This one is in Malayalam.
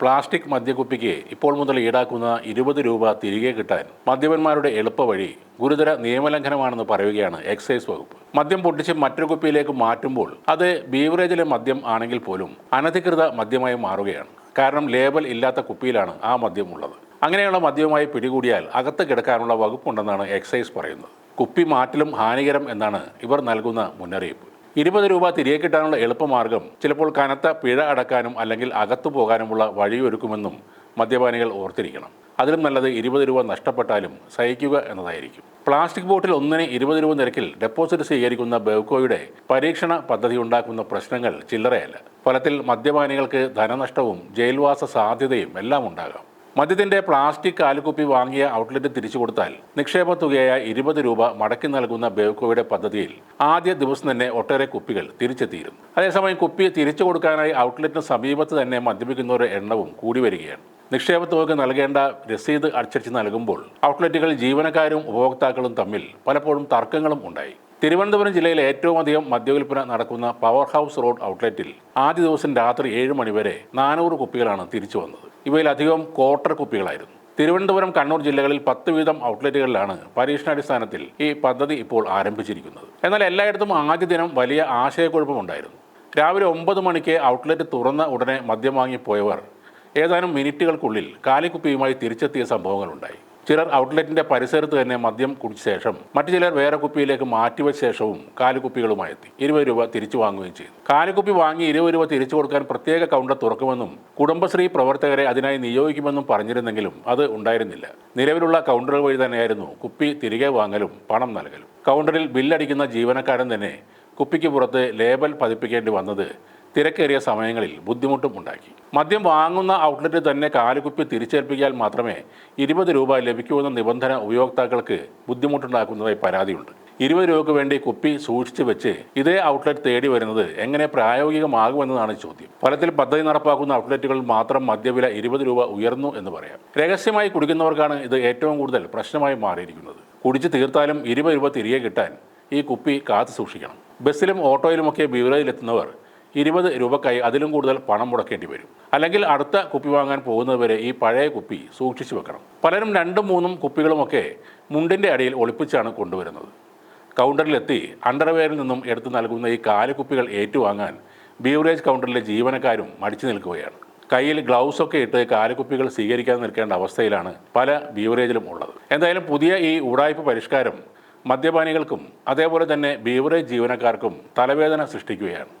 പ്ലാസ്റ്റിക് മദ്യക്കുപ്പിക്ക് ഇപ്പോൾ മുതൽ ഈടാക്കുന്ന ഇരുപത് രൂപ തിരികെ കിട്ടാൻ മദ്യപന്മാരുടെ എളുപ്പവഴി ഗുരുതര നിയമലംഘനമാണെന്ന് പറയുകയാണ് എക്സൈസ് വകുപ്പ്. മദ്യം പൊട്ടിച്ച് മറ്റൊരു കുപ്പിയിലേക്ക് മാറ്റുമ്പോൾ അത് ബീവറേജിലെ മദ്യം ആണെങ്കിൽ പോലും അനധികൃത മദ്യമായി മാറുകയാണ്. കാരണം ലേബൽ ഇല്ലാത്ത കുപ്പിയിലാണ് ആ മദ്യം ഉള്ളത് അങ്ങനെയുള്ള മദ്യവുമായി പിടികൂടിയാൽ അകത്ത് കിടക്കാനുള്ള വകുപ്പുണ്ടെന്നാണ് എക്സൈസ് പറയുന്നത്. കുപ്പി മാറ്റലും ഹാനികരം എന്നാണ് ഇവർ നൽകുന്ന മുന്നറിയിപ്പ്. ഇരുപത് രൂപ തിരികെ കിട്ടാനുള്ള എളുപ്പമാർഗം ചിലപ്പോൾ കനത്ത പിഴ അടക്കാനും അല്ലെങ്കിൽ അകത്തു പോകാനുമുള്ള വഴിയൊരുക്കുമെന്നും മദ്യപാനികൾ ഓർത്തിരിക്കണം. അതിലും നല്ലത് ഇരുപത് രൂപ നഷ്ടപ്പെട്ടാലും സഹിക്കുക എന്നതായിരിക്കും. പ്ലാസ്റ്റിക് ബോട്ടിൽ ഒന്നിന് ഇരുപത് രൂപ നിരക്കിൽ ഡെപ്പോസിറ്റ് സ്വീകരിക്കുന്ന ബെവ്കോയുടെ പരീക്ഷണ പദ്ധതി ഉണ്ടാക്കുന്ന പ്രശ്നങ്ങൾ ചില്ലറയല്ല. ഫലത്തിൽ മദ്യപാനികൾക്ക് ധനനഷ്ടവും ജയിൽവാസ സാധ്യതയും എല്ലാം ഉണ്ടാകാം. മദ്യത്തിന്റെ പ്ലാസ്റ്റിക് കാലുകുപ്പി വാങ്ങിയ ഔട്ട്ലെറ്റ് തിരിച്ചു കൊടുത്താൽ നിക്ഷേപ തുകയായ ഇരുപത് രൂപ മടക്കി നൽകുന്ന ബേവ്കോയുടെ പദ്ധതിയിൽ ആദ്യ ദിവസം തന്നെ ഒട്ടേറെ കുപ്പികൾ തിരിച്ചെത്തിയിരുന്നു. അതേസമയം കുപ്പി തിരിച്ചു കൊടുക്കാനായി ഔട്ട്ലെറ്റിന് സമീപത്ത് തന്നെ മദ്യപിക്കുന്നവരുടെ എണ്ണവും കൂടി വരികയാണ്. നിക്ഷേപ തുകയ്ക്ക് നൽകേണ്ട രസീത് അച്ചടിച്ച് നൽകുമ്പോൾ ഔട്ട്ലെറ്റുകൾ ജീവനക്കാരും ഉപഭോക്താക്കളും തമ്മിൽ പലപ്പോഴും തർക്കങ്ങളും ഉണ്ടായി. തിരുവനന്തപുരം ജില്ലയിൽ ഏറ്റവും അധികം മദ്യവിൽപ്പന നടക്കുന്ന പവർ ഹൗസ് റോഡ് ഔട്ട്ലെറ്റിൽ ആദ്യ ദിവസം രാത്രി ഏഴ് മണിവരെ നാനൂറ് കുപ്പികളാണ് തിരിച്ചു വന്നത്. ഇവയിലധികം ക്വാർട്ടർ കുപ്പികളായിരുന്നു. തിരുവനന്തപുരം കണ്ണൂർ ജില്ലകളിൽ പത്ത് വീതം ഔട്ട്ലെറ്റുകളിലാണ് പരീക്ഷണാടിസ്ഥാനത്തിൽ ഈ പദ്ധതി ഇപ്പോൾ ആരംഭിച്ചിരിക്കുന്നത്. എന്നാൽ എല്ലായിടത്തും ആദ്യ ദിനം വലിയ ആശയക്കുഴപ്പമുണ്ടായിരുന്നു. രാവിലെ ഒമ്പത് മണിക്ക് ഔട്ട്ലെറ്റ് തുറന്ന ഉടനെ മദ്യം വാങ്ങിപ്പോയവർ ഏതാനും മിനിറ്റുകൾക്കുള്ളിൽ കാലിക്കുപ്പിയുമായി തിരിച്ചെത്തിയ സംഭവങ്ങളുണ്ടായി. ചിലർ ഔട്ട്ലെറ്റിന്റെ പരിസരത്ത് തന്നെ മദ്യം കുടിച്ച ശേഷം മറ്റു ചിലർ വേറെ കുപ്പിയിലേക്ക് മാറ്റിവെച്ച ശേഷവും കാലുകുപ്പികളുമായി എത്തി ഇരുപത് രൂപ തിരിച്ചു വാങ്ങുകയും ചെയ്തു. കാലുകുപ്പി വാങ്ങി ഇരുപത് രൂപ തിരിച്ചു കൊടുക്കാൻ പ്രത്യേക കൗണ്ടർ തുറക്കുമെന്നും കുടുംബശ്രീ പ്രവർത്തകരെ അതിനായി നിയോഗിക്കുമെന്നും പറഞ്ഞിരുന്നെങ്കിലും അത് ഉണ്ടായിരുന്നില്ല. നിലവിലുള്ള കൗണ്ടറുകൾ വഴി തന്നെയായിരുന്നു കുപ്പി തിരികെ വാങ്ങലും പണം നൽകലും. കൗണ്ടറിൽ ബില്ലടിക്കുന്ന ജീവനക്കാരൻ തന്നെ കുപ്പിക്ക് പുറത്ത് ലേബൽ പതിപ്പിക്കേണ്ടി വന്നത് തിരക്കേറിയ സമയങ്ങളിൽ ബുദ്ധിമുട്ടും ഉണ്ടാക്കി. മദ്യം വാങ്ങുന്ന ഔട്ട്ലെറ്റിൽ തന്നെ കാലുകുപ്പി തിരിച്ചേൽപ്പിക്കാൻ മാത്രമേ ഇരുപത് രൂപ ലഭിക്കൂ എന്ന നിബന്ധന ഉപയോക്താക്കൾക്ക് ബുദ്ധിമുട്ടുണ്ടാക്കുന്നതായി പരാതിയുണ്ട്. ഇരുപത് രൂപയ്ക്ക് വേണ്ടി കുപ്പി സൂക്ഷിച്ചു വെച്ച് ഇതേ ഔട്ട്ലെറ്റ് തേടി വരുന്നത് എങ്ങനെ പ്രായോഗികമാകുമെന്നതാണ് ചോദ്യം. ഫലത്തിൽ പദ്ധതി നടപ്പാക്കുന്ന ഔട്ട്ലെറ്റുകളിൽ മാത്രം മദ്യവില ഇരുപത് രൂപ ഉയർന്നു എന്ന് പറയാം. രഹസ്യമായി കുടിക്കുന്നവർക്കാണ് ഇത് ഏറ്റവും കൂടുതൽ പ്രശ്നമായി മാറിയിരിക്കുന്നത്. കുടിച്ച് തീർത്താലും ഇരുപത് രൂപ തിരികെ കിട്ടാൻ ഈ കുപ്പി കാത്തു സൂക്ഷിക്കണം. ബസ്സിലും ഓട്ടോയിലുമൊക്കെ ബീവറേജിലെത്തുന്നവർ ഇരുപത് രൂപക്കായി അതിലും കൂടുതൽ പണം മുടക്കേണ്ടി വരും. അല്ലെങ്കിൽ അടുത്ത കുപ്പി വാങ്ങാൻ പോകുന്നതുവരെ ഈ പഴയ കുപ്പി സൂക്ഷിച്ചു വെക്കണം. പലരും രണ്ടും മൂന്നും കുപ്പികളുമൊക്കെ മുണ്ടിന്റെ അടിയിൽ ഒളിപ്പിച്ചാണ് കൊണ്ടുവരുന്നത്. കൗണ്ടറിലെത്തി അണ്ടർവെയറിൽ നിന്നും എടുത്തു നൽകുന്ന ഈ കാലുകുപ്പികൾ ഏറ്റുവാങ്ങാൻ ബീവറേജ് കൗണ്ടറിലെ ജീവനക്കാരും മടിച്ചു നിൽക്കുകയാണ്. കയ്യിൽ ഗ്ലൗസ് ഒക്കെ ഇട്ട് കാലുകുപ്പികൾ സ്വീകരിക്കാൻ നിൽക്കേണ്ട അവസ്ഥയിലാണ് പല ബീവറേജിലും ഉള്ളത്. എന്തായാലും പുതിയ ഈ ഉടായ്പ പരിഷ്കാരം മദ്യപാനികൾക്കും അതേപോലെ തന്നെ ബീവറേജ് ജീവനക്കാർക്കും തലവേദന സൃഷ്ടിക്കുകയാണ്.